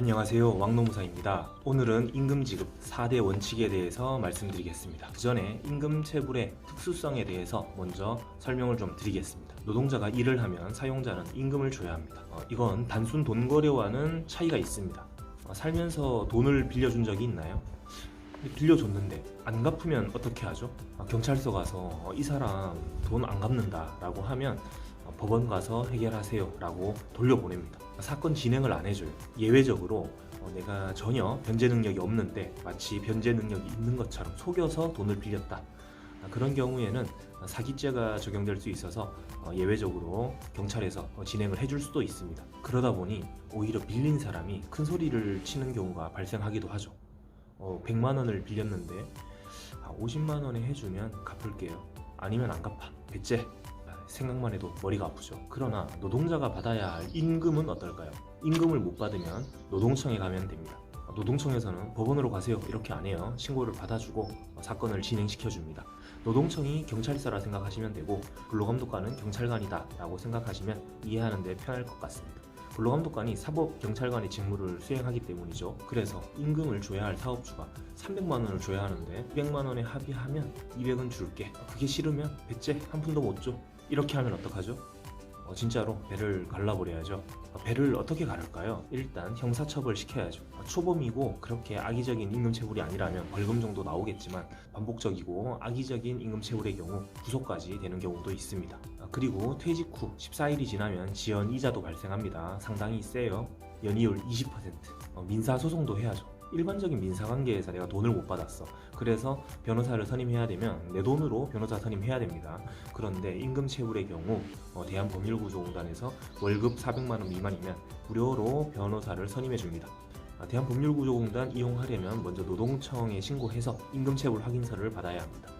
안녕하세요. 왕노무사입니다. 오늘은 임금 지급 4대 원칙에 대해서 말씀드리겠습니다. 그 전에 임금 체불의 특수성에 대해서 먼저 설명을 좀 드리겠습니다. 노동자가 일을 하면 사용자는 임금을 줘야 합니다. 어, 이건 단순 돈 거래와는 차이가 있습니다. 어, 살면서 돈을 빌려준 적이 있나요? 빌려줬는데 안 갚으면 어떻게 하죠? 어, 경찰서 가서 어, 이 사람 돈 안 갚는다 라고 하면 어, 법원 가서 해결하세요 라고 돌려보냅니다. 사건 진행을 안 해줘요. 예외적으로 어, 내가 전혀 변제 능력이 없는데 마치 변제 능력이 있는 것처럼 속여서 돈을 빌렸다. 아, 그런 경우에는 사기죄가 적용될 수 있어서 어, 예외적으로 경찰에서 어, 진행을 해줄 수도 있습니다. 그러다 보니 오히려 빌린 사람이 큰 소리를 치는 경우가 발생하기도 하죠. 어, 100만 원을 빌렸는데 아, 50만 원에 해주면 갚을게요. 아니면 안 갚아. 배째. 아, 생각만 해도 머리가 아프죠. 그러나 노동자가 받아야 할 임금은 어떨까요? 임금을 못 받으면 노동청에 가면 됩니다. 어, 노동청에서는 법원으로 가세요 이렇게 안 해요. 신고를 받아주고 어, 사건을 진행시켜 줍니다. 노동청이 경찰서라 생각하시면 되고 근로감독관은 경찰관이다 라고 생각하시면 이해하는 데 편할 것 같습니다. 근로감독관이 사법경찰관의 직무를 수행하기 때문이죠. 그래서 임금을 줘야 할 사업주가 300만 원을 줘야 하는데 200만 원에 합의하면 200은 줄게. 그게 싫으면 배째 한 푼도 못 줘. 이렇게 하면 어떡하죠? 어, 진짜로 배를 갈라버려야죠. 어, 배를 어떻게 가를까요? 일단 형사처벌 시켜야죠. 어, 초범이고 그렇게 악의적인 임금체불이 아니라면 벌금 정도 나오겠지만 반복적이고 악의적인 임금체불의 경우 구속까지 되는 경우도 있습니다. 아, 그리고 퇴직 후 14일이 지나면 지연 이자도 발생합니다. 상당히 세요. 연이율 20%. 어, 민사 소송도 해야죠. 일반적인 민사 관계에서 내가 돈을 못 받았어. 그래서 변호사를 선임해야 되면 내 돈으로 변호사 선임해야 됩니다. 그런데 임금 체불의 경우 어, 대한법률구조공단에서 월급 400만 원 미만이면 무료로 변호사를 선임해 줍니다. 아, 대한법률구조공단 이용하려면 먼저 노동청에 신고해서 임금체불 확인서를 받아야 합니다.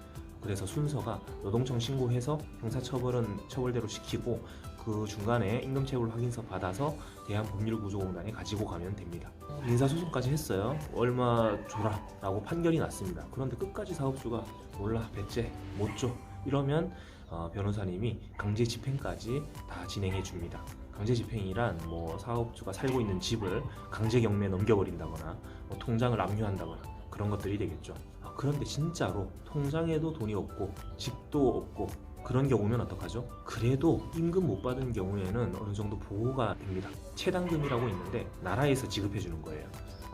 그래서 순서가 노동청 신고해서 형사처벌은 처벌대로 시키고 그 중간에 임금체불 확인서 받아서 대한법률구조공단에 가지고 가면 됩니다. 민사소송까지 했어요. 얼마 줘라 라고 판결이 났습니다. 그런데 끝까지 사업주가 몰라 배째 못 줘. 이러면 어, 변호사님이 강제 집행까지 다 진행해 줍니다. 강제 집행이란 뭐 사업주가 살고 있는 집을 강제 경매에 넘겨버린다거나 뭐 통장을 압류한다거나 그런 것들이 되겠죠. 아, 그런데 진짜로 통장에도 돈이 없고 집도 없고 그런 경우면 어떡하죠? 그래도 임금 못 받은 경우에는 어느 정도 보호가 됩니다. 체당금이라고 있는데 나라에서 지급해 주는 거예요.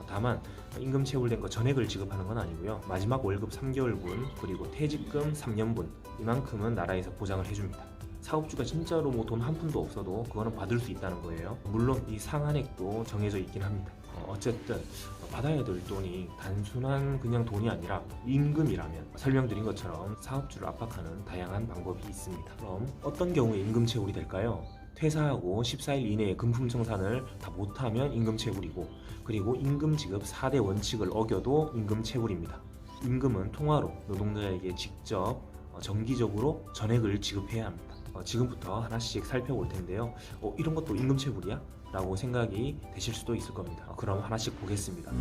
다만 임금 체불된 거 전액을 지급하는 건 아니고요. 마지막 월급 3개월분 그리고 퇴직금 3년분 이만큼은 나라에서 보장을 해줍니다. 사업주가 진짜로 뭐 돈 한 푼도 없어도 그거는 받을 수 있다는 거예요. 물론 이 상한액도 정해져 있긴 합니다. 어, 어쨌든 받아야 될 돈이 단순한 그냥 돈이 아니라 임금이라면 설명드린 것처럼 사업주를 압박하는 다양한 방법이 있습니다. 그럼 어떤 경우에 임금 체불이 될까요? 퇴사하고 14일 이내에 금품 청산을 다 못하면 임금 체불이고 그리고 임금 지급 4대 원칙을 어겨도 임금 체불입니다. 임금은 통화로 노동자에게 직접 어, 정기적으로 전액을 지급해야 합니다. 어, 지금부터 하나씩 살펴볼 텐데요. 어, 이런 것도 임금 체불이야? 라고 생각이 되실 수도 있을 겁니다. 어, 그럼 하나씩 보겠습니다.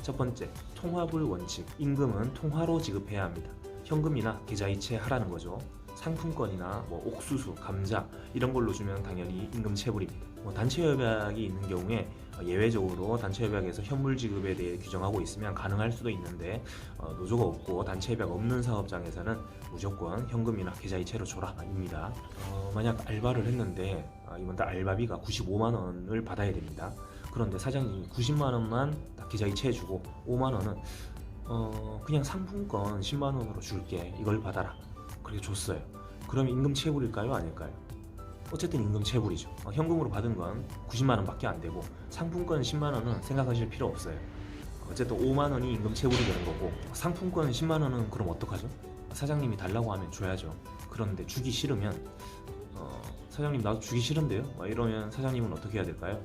첫 번째, 통화불 원칙. 임금은 통화로 지급해야 합니다. 현금이나 계좌이체 하라는 거죠. 상품권이나 뭐 옥수수, 감자 이런 걸로 주면 당연히 임금 체불입니다. 뭐 단체 협약이 있는 경우에 어, 예외적으로 단체 협약에서 현물 지급에 대해 규정하고 있으면 가능할 수도 있는데 어, 노조가 없고 단체 협약 없는 사업장에서는 무조건 현금이나 계좌이체로 줘라입니다. 어, 만약 알바를 했는데 어, 이번 달 알바비가 95만 원을 받아야 됩니다. 그런데 사장님이 90만 원만 딱 계좌이체 해주고 5만 원은 어, 그냥 상품권 10만 원으로 줄게 이걸 받아라 그렇게 줬어요. 그럼 임금 체불일까요? 아닐까요? 어쨌든 임금 체불이죠. 어, 현금으로 받은 건 90만 원밖에 안 되고 상품권 10만 원은 생각하실 필요 없어요. 어쨌든 5만 원이 임금 체불이 되는 거고 상품권 10만 원은 그럼 어떡하죠? 사장님이 달라고 하면 줘야죠. 그런데 주기 싫으면 어, 사장님 나도 주기 싫은데요? 막 이러면 사장님은 어떻게 해야 될까요?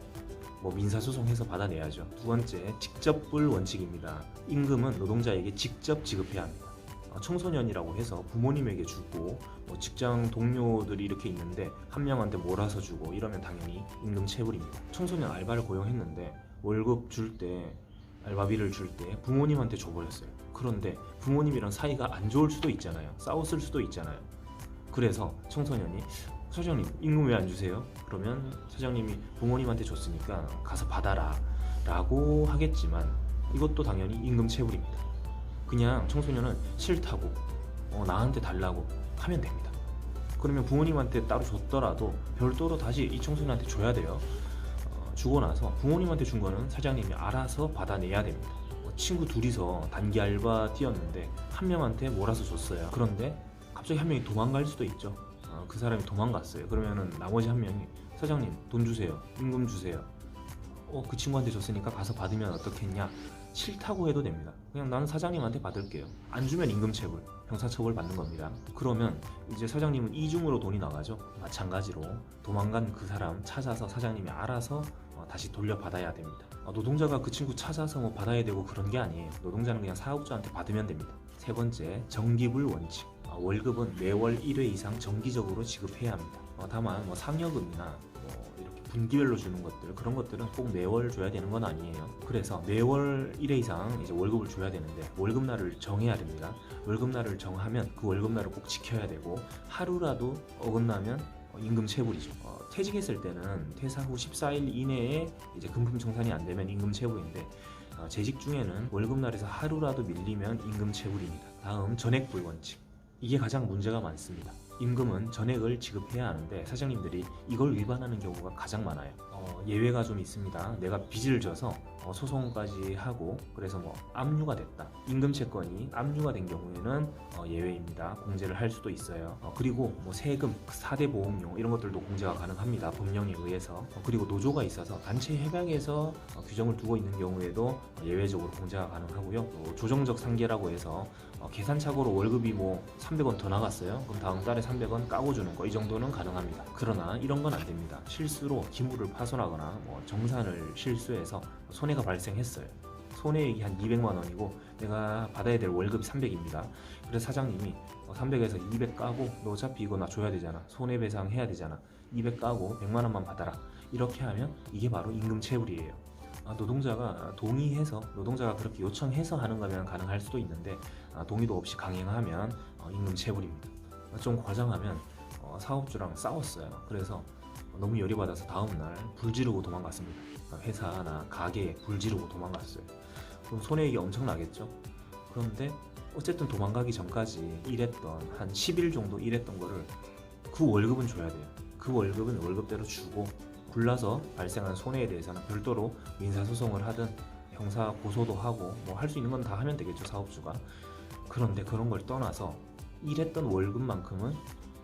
뭐 민사소송해서 받아내야죠. 두 번째, 직접불 원칙입니다. 임금은 노동자에게 직접 지급해야 합니다. 어, 청소년이라고 해서 부모님에게 주고 뭐 직장 동료들이 이렇게 있는데 한 명한테 몰아서 주고 이러면 당연히 임금 체불입니다. 청소년 알바를 고용했는데 월급 줄 때 알바비를 줄 때 부모님한테 줘버렸어요. 그런데 부모님이랑 사이가 안 좋을 수도 있잖아요. 싸웠을 수도 있잖아요. 그래서 청소년이 사장님 임금 왜 안 주세요? 그러면 사장님이 부모님한테 줬으니까 가서 받아라 라고 하겠지만 이것도 당연히 임금 체불입니다 그냥 청소년은 싫다고 어, 나한테 달라고 하면 됩니다. 그러면 부모님한테 따로 줬더라도 별도로 다시 이 청소년한테 줘야 돼요. 어, 주고 나서 부모님한테 준 거는 사장님이 알아서 받아내야 됩니다. 어, 친구 둘이서 단기 알바 뛰었는데 한 명한테 몰아서 줬어요. 그런데 갑자기 한 명이 도망갈 수도 있죠. 어, 그 사람이 도망갔어요. 그러면은 나머지 한 명이 사장님 돈 주세요 임금 주세요. 어, 그 친구한테 줬으니까 가서 받으면 어떻겠냐 싫다고 해도 됩니다. 그냥 나는 사장님한테 받을게요. 안 주면 임금체불 형사처벌 받는 겁니다. 그러면 이제 사장님은 이중으로 돈이 나가죠. 마찬가지로 도망간 그 사람 찾아서 사장님이 알아서 어, 다시 돌려받아야 됩니다. 어, 노동자가 그 친구 찾아서 뭐 받아야 되고 그런 게 아니에요. 노동자는 그냥 사업주한테 받으면 됩니다. 세 번째 정기불 원칙. 어, 월급은 매월 1회 이상 정기적으로 지급해야 합니다. 어, 다만 뭐 상여금이나 분기별로 주는 것들 그런 것들은 꼭 매월 줘야 되는 건 아니에요. 그래서 매월 1회 이상 이제 월급을 줘야 되는데 월급날을 정해야 됩니다. 월급날을 정하면 그 월급날을 꼭 지켜야 되고 하루라도 어긋나면 어, 임금 체불이죠. 어, 퇴직했을 때는 퇴사 후 14일 이내에 이제 금품 청산이 안 되면 임금 체불인데 어, 재직 중에는 월급날에서 하루라도 밀리면 임금 체불입니다. 다음 전액 불 원칙. 이게 가장 문제가 많습니다. 임금은 전액을 지급해야 하는데 사장님들이 이걸 위반하는 경우가 가장 많아요. 어, 예외가 좀 있습니다. 내가 빚을 져서 어, 소송까지 하고 그래서 뭐 압류가 됐다. 임금 채권이 압류가 된 경우에는 어, 예외입니다. 공제를 할 수도 있어요. 어, 그리고 뭐 세금, 4대 보험료 이런 것들도 공제가 가능합니다. 법령에 의해서. 어, 그리고 노조가 있어서 단체 협약에서 어, 규정을 두고 있는 경우에도 어, 예외적으로 공제가 가능하고요. 또 조정적 상계라고 해서 어, 계산착오로 월급이 뭐 300원 더 나갔어요. 그럼 다음 달에 300원 까고 주는 거 이 정도는 가능합니다. 그러나 이런 건 안 됩니다. 실수로 기물을 파손하거나 뭐 정산을 실수해서 손해가 발생했어요. 손해액이 한 200만 원이고 내가 받아야 될 월급이 300입니다. 그래서 사장님이 300에서 200 까고 너 어차피 이거 나 줘야 되잖아. 손해배상 해야 되잖아. 200 까고 100만 원만 받아라. 이렇게 하면 이게 바로 임금 체불이에요. 아, 노동자가 동의해서 노동자가 그렇게 요청해서 하는 거면 가능할 수도 있는데 아, 동의도 없이 강행하면 어, 임금 체불입니다. 아, 좀 과장하면 어, 사업주랑 싸웠어요. 그래서 너무 열이 받아서 다음날 불 지르고 도망갔습니다. 아, 회사나 가게에 불 지르고 도망갔어요. 그럼 손해액이 엄청 나겠죠? 그런데 어쨌든 도망가기 전까지 일했던 한 10일 정도 일했던 거를 그 월급은 줘야 돼요. 그 월급은 월급대로 주고 굴라서 발생한 손해에 대해서는 별도로 민사소송을 하든 형사 고소도 하고 뭐 할 수 있는 건 다 하면 되겠죠 사업주가 그런데 그런 걸 떠나서 일했던 월급만큼은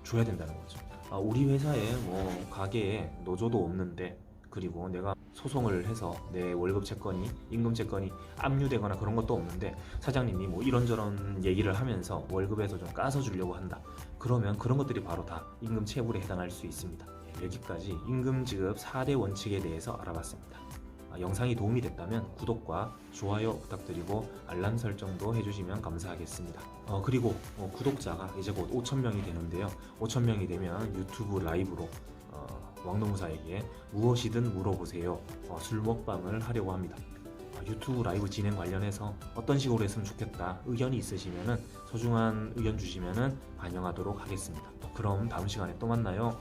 줘야 된다는 거죠 아, 우리 회사에 뭐 가게에 노조도 없는데 그리고 내가 소송을 해서 내 월급 채권이 임금 채권이 압류되거나 그런 것도 없는데 사장님이 뭐 이런저런 얘기를 하면서 월급에서 좀 까서 주려고 한다. 그러면 그런 것들이 바로 다 임금 체불에 해당할 수 있습니다. 예, 여기까지 임금 지급 4대 원칙에 대해서 알아봤습니다. 아, 영상이 도움이 됐다면 구독과 좋아요 부탁드리고 알람 설정도 해주시면 감사하겠습니다. 어, 그리고 어, 구독자가 이제 곧 5,000명이 되는데요. 5,000명이 되면 유튜브 라이브로 어, 왕노무사에게 무엇이든 물어보세요. 어, 술 먹방을 하려고 합니다. 어, 유튜브 라이브 진행 관련해서 어떤 식으로 했으면 좋겠다 의견이 있으시면은 소중한 의견 주시면은 반영하도록 하겠습니다. 그럼 다음 시간에 또 만나요.